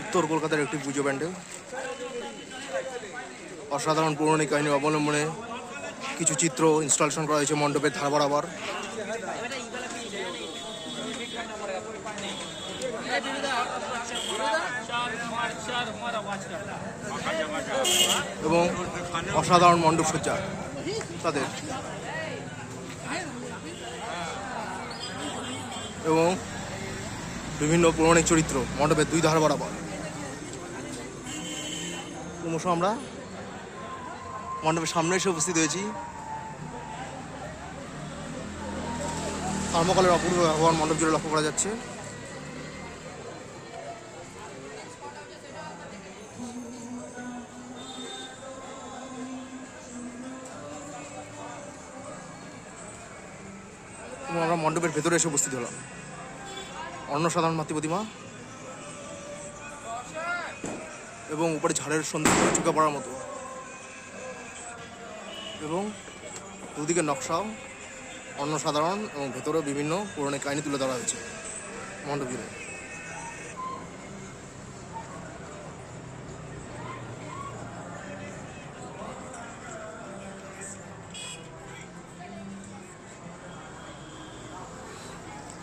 উত্তর কলকাতার একটি পুজো প্যান্ডেল। অসাধারণ পৌরাণিক কাহিনী অবলম্বনে কিছু চিত্র ইনস্টলেশন করা হয়েছে মণ্ডপের ধার বরাবর। এবং অসাধারণ মণ্ডপ সজ্জা তাদের। এবং বিভিন্ন পৌরাণিক চরিত্র মণ্ডপের দুই ধার বরাবর। ক্রমশ আমরা মণ্ডপের সামনে এসে উপস্থিত হয়েছি। কর্মকালের অপূর্ব ব্যবহার মণ্ডপ জুড়ে লক্ষ্য করা যাচ্ছে। আমরা মণ্ডপের ভেতরে এসে উপস্থিত হলাম। অন্নসাধারণ মাতৃ প্রতিমা এবং উপরে ঝাড়ের সৌন্দর্য চোখে পড়ার মতো। এবং দুদিকে নকশাও অন্নসাধারণ এবং ভেতরে বিভিন্ন পৌরাণিক কাহিনী তুলে ধরা হয়েছে মণ্ডপ জুড়ে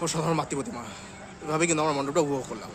অসাধারণ মাতৃ প্রতিমা এভাবে কিন্তু আমরা মণ্ডপটা উপভোগ করলাম।